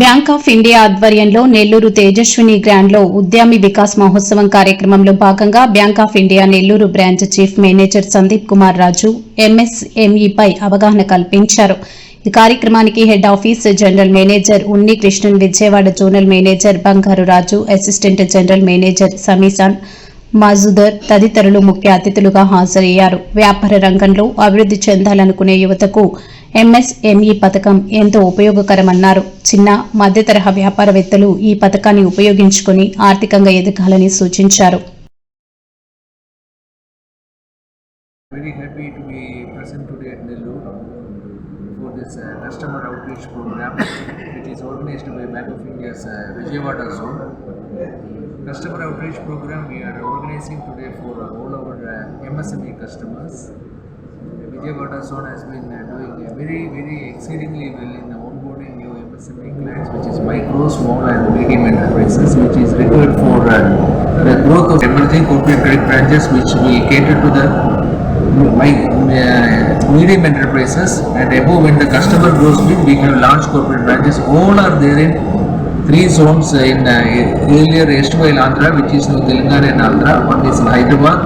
Bank of India ఆధ్వర్యంలో నెల్లూరు తేజస్విని గ్రాండ్లో ఉద్యమి వికాస్ మహోత్సవం కార్యక్రమంలో భాగంగా Bank of India Nellore branch chief manager Sandeep Kumar Raju ఎంఎస్ఎంఈపై అవగాహన కల్పించారు. ఈ కార్యక్రమానికి head office general manager Unni Krishnan Vijayawada zonal manager Bangaru Raju assistant general manager సమీసాన్ మజుదర్ తదితరులు ముఖ్య అతిథులుగా హాజరయ్యారు. వ్యాపార రంగంలో అభివృద్ధి చెందాలనుకునే యువతకు ఎంఎస్ఎంఈ పథకం ఎంతో ఉపయోగకరమన్నారు. చిన్న మధ్యతరహా వ్యాపారవేత్తలు ఈ పథకాన్ని ఉపయోగించుకుని ఆర్థికంగా ఎదగాలని సూచించారు. Customer outreach program we are organizing today for all our uh, MSME customers. Vijayawada zone has been uh, doing uh, very very exceedingly well in onboarding new MSME clients which is micro, small and medium enterprises which is required for the growth of emerging corporate credit branches which we cater to the medium enterprises and above when the customer grows big we have large corporate branches all are there in three zones in earlier erstwhile Andhra which is now Telangana and Andhra one is Hyderabad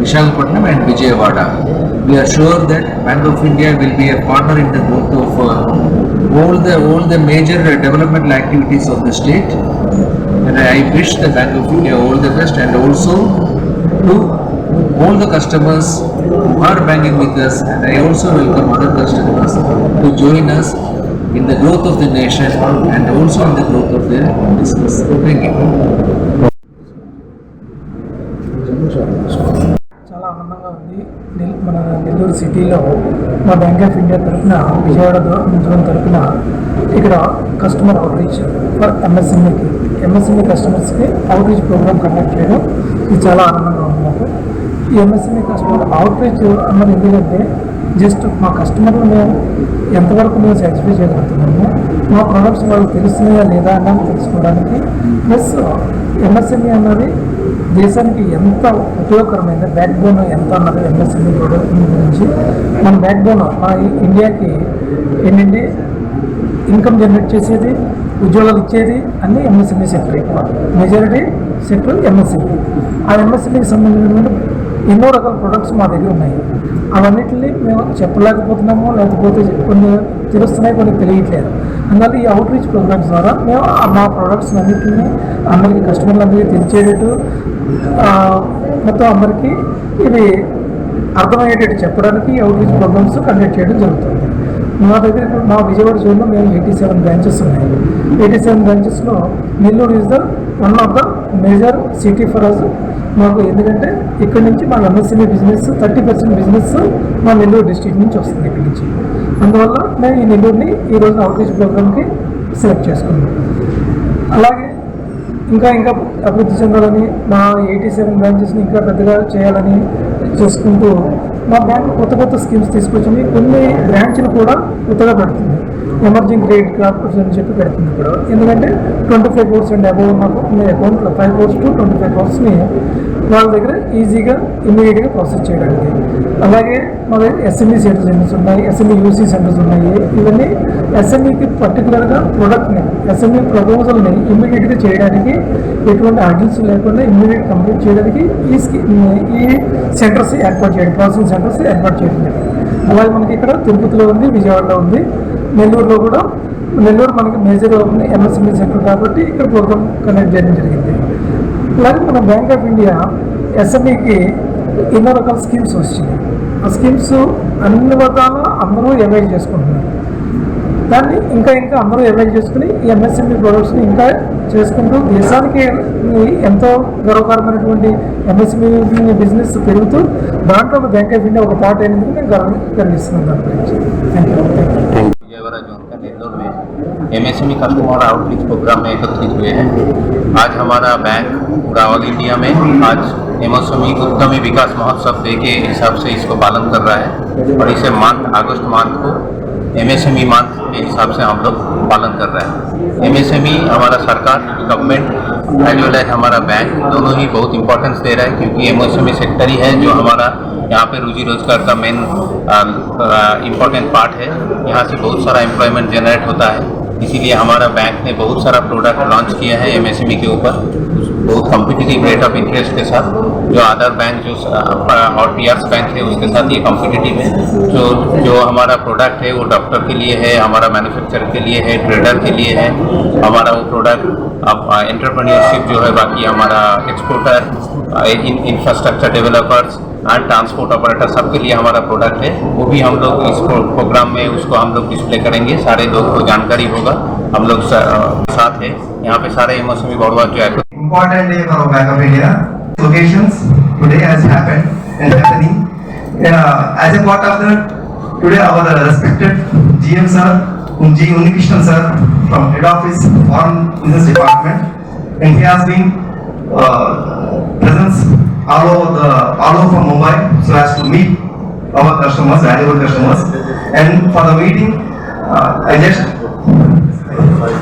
Visakhapatnam and Vijayawada. We are sure that Bank of India will be a partner in the growth of uh, all the all the major developmental activities of the state. And I wish the Bank of India all the best and also to all the customers who are banking with us. And I also welcome other customers to join us in the growth of the nation and also in the growth of their business. Thank you. చాలా ఆనందంగా ఉంది మన నెల్లూరు సిటీలో మా bank of India తరఫున విజయవాడ దో- zone తరఫున ఇక్కడ customer outreach for ఎంఎస్ఎంఈకి ఎంఎస్ఎంఈ కస్టమర్స్కి అవుట్రీచ్ ప్రోగ్రామ్ కండక్ట్ చేయడం ఇది చాలా ఆనందంగా ఉంది నాకు ఈ ఎంఎస్ఎంఈ కస్టమర్ అవుట్రీచ్ అన్నది ఎందుకంటే జస్ట్ మా కస్టమర్లు మేము ఎంతవరకు మేము సాటిస్ఫై చేయగలుగుతున్నాము మా ప్రొడక్ట్స్ వాళ్ళకి తెలుస్తున్నాయా లేదా అన్నది తెలుసుకోవడానికి ప్లస్ ఎంఎస్ఎంఈ అన్నది దేశానికి ఎంత ఉపయోగకరమైన బ్యాక్ బోన్ ఎంత అన్నది ఎంఎస్ఎంఈ గురించి మన బ్యాక్ బోన్ మన ఇండియాకి ఏంటంటే ఇన్కమ్ జనరేట్ చేసేది ఉద్యోగాలు ఇచ్చేది అన్ని ఎంఎస్ఎంఈ సెక్టర్ ఎక్కువ మెజారిటీ సెక్టర్ ఎంఎస్ఎంఈ ఆ ఎంఎస్ఎంఈకి సంబంధించిన ఎన్నో రకాల ప్రొడక్ట్స్ మా దగ్గర ఉన్నాయి. అవన్నిటిని మేము చెప్పలేకపోతున్నాము లేకపోతే కొన్ని తెలుస్తున్నాయి కొన్ని తెలియట్లేదు. అందువల్ల ఈ అవుట్ రీచ్ ప్రోగ్రామ్స్ ద్వారా మేము ఆ మా ప్రొడక్ట్స్ అన్నింటినీ అందరికీ కస్టమర్లందరికీ తెలిసేటట్టు మొత్తం అందరికీ ఇది అర్థమయ్యేటట్టు చెప్పడానికి అవుట్ రీచ్ ప్రోగ్రామ్స్ కండక్ట్ చేయడం జరుగుతుంది. మా దగ్గర ఇప్పుడు మా విజయవాడ జోన్లో మేము ఎయిటీ సెవెన్ బ్రాంచెస్ ఉన్నాయి. Eighty seven బ్రాంచెస్లో Nellore is the one of the major city for us మాకు ఎందుకంటే ఇక్కడ నుంచి మా ఎంఎస్సీబీ బిజినెస్ థర్టీ పర్సెంట్ బిజినెస్ మా నెల్లూరు డిస్ట్రిక్ట్ నుంచి వస్తుంది ఇక్కడ నుంచి. అందువల్ల మేము ఈ నెల్లూరుని ఈ రోజు అవుట్రీచ్ ప్రోగ్రామ్కి సెలెక్ట్ చేసుకున్నాం. అలాగే ఇంకా ఇంకా అభివృద్ధి చెందాలని మా ఎయిటీ సెవెన్ బ్రాంచెస్ని ఇంకా పెద్దగా చేయాలని చేసుకుంటూ మా బ్యాంక్ కొత్త కొత్త స్కీమ్స్ తీసుకొచ్చింది. కొన్ని బ్రాంచ్లు కూడా కొత్తగా పెడుతుంది. ఎమర్జింగ్ క్రెడిట్ కార్డ్స్ అని చెప్పి పెడుతుంది ఇప్పుడు ఎందుకంటే twenty five crores and above మాకు మీ అకౌంట్లో five crores to twenty five క్రోర్స్ని వాళ్ళ దగ్గర ఈజీగా ఇమీడియట్గా ప్రాసెస్ చేయడానికి. అలాగే మా దగ్గర ఎస్ఎంఈ సెంటర్స్ ఉన్నాయి ఎస్ఎంఈ యూసీ సెంటర్స్ ఉన్నాయి. ఇవన్నీ ఎస్ఎంఈకి పర్టికులర్గా ప్రొడక్ట్ని ఎస్ఎంఈ ప్రపోజల్ని ఇమీడియట్గా చేయడానికి ఎటువంటి అడ్జన్స్ లేకుండా ఇమీడియట్ కంప్లీట్ చేయడానికి ఈ స్కీ ఈ సెంటర్స్ ఏర్పాటు చేయడం ప్రాసెసింగ్ సెంటర్స్ ఏర్పాటు చేయడం. అలాగే మనకి ఇక్కడ తిరుపతిలో ఉంది విజయవాడలో ఉంది. నెల్లూరులో కూడా నెల్లూరు మనకి మేజర్ ఎంఎస్ఎంఈ సెంటర్ కాబట్టి ఇక్కడ ప్రోగ్రామ్ కనెక్ట్ చేయడం జరిగింది. అలాగే మన బ్యాంక్ ఆఫ్ ఇండియా ఎస్ఎంఈకి ఎన్నో రకాల స్కీమ్స్ వచ్చినాయి ఆ స్కీమ్స్ అన్ని రకాల అందరూ అవైల్ చేసుకుంటున్నారు. దాన్ని ఇంకా ఇంకా అందరూ అవైల్ చేసుకుని ఈ ఎంఎస్ఎంఈ ప్రొడక్ట్స్ని ఇంకా చేసుకుంటూ దేశానికి ఎంతో గర్వకారమైనటువంటి ఎంఎస్ఎంఈ బిజినెస్ పెరుగుతూ దాంట్లో బ్యాంక్ ఆఫ్ ఇండియా ఒక పార్ట్ అయినందుకు నేను గర్వ కలిగిస్తున్నాను దాని గురించి. Thank you MSME customer outreach programme में एकत्रित हुए हैं। आज हमारा बैंक पूरा ऑल इंडिया में आज एमएसएमई उद्यमी विकास महोत्सव डे के हिसाब से इसको पालन कर रहा है और इसे मंथ अगस्त मंथ को एमएसएमई मंथ के हिसाब से हम लोग पालन कर रहे हैं। एमएसएमई हमारा सरकार गवर्नमेंट एज वेल एज हमारा बैंक दोनों ही बहुत इंपॉर्टेंस दे रहा है क्योंकि एमएसएमई सेक्टर ही है जो हमारा यहाँ पे रोजी रोज़गार का मेन इम्पोर्टेंट पार्ट है। यहाँ से बहुत सारा एम्प्लॉयमेंट जनरेट होता है। इसीलिए हमारा बैंक ने बहुत सारा प्रोडक्ट लॉन्च किया है एमएसएमई के ऊपर। बहुत कॉम्पिटिटिव रेट ऑफ़ इंटरेस्ट के साथ। जो अदर बैंक जो और पीआरस बैंक है, उसके साथ ये कॉम्पिटिटिव है। जो जो हमारा प्रोडक्ट है, वो डॉक्टर के लिए है, हमारा मैन्युफैक्चरर के लिए है ट्रेडर के लिए है, हमारा वो प्रोडक्ट अब एंटरप्रेन्योरशिप जो है, बाकी हमारा exporter infrastructure developers and transport operator सबके लिए हमारा प्रोडक्ट है। वो भी हम लोग इस प्रोग्राम में उसको हम लोग डिस्प्ले करेंगे। सारे लोग को जानकारी होगा। हम लोग साथ है। यहाँ पे सारे मौसमी बड़वा जो है, important day Occasions today has happened and happening. Uh, as a part of that, today our respected GM sir, G. Unikrishnan sir from head office foreign business department, and he has been uh, presence all over the all over Mumbai so as to meet our customers, valuable customers. And for the meeting, uh, I just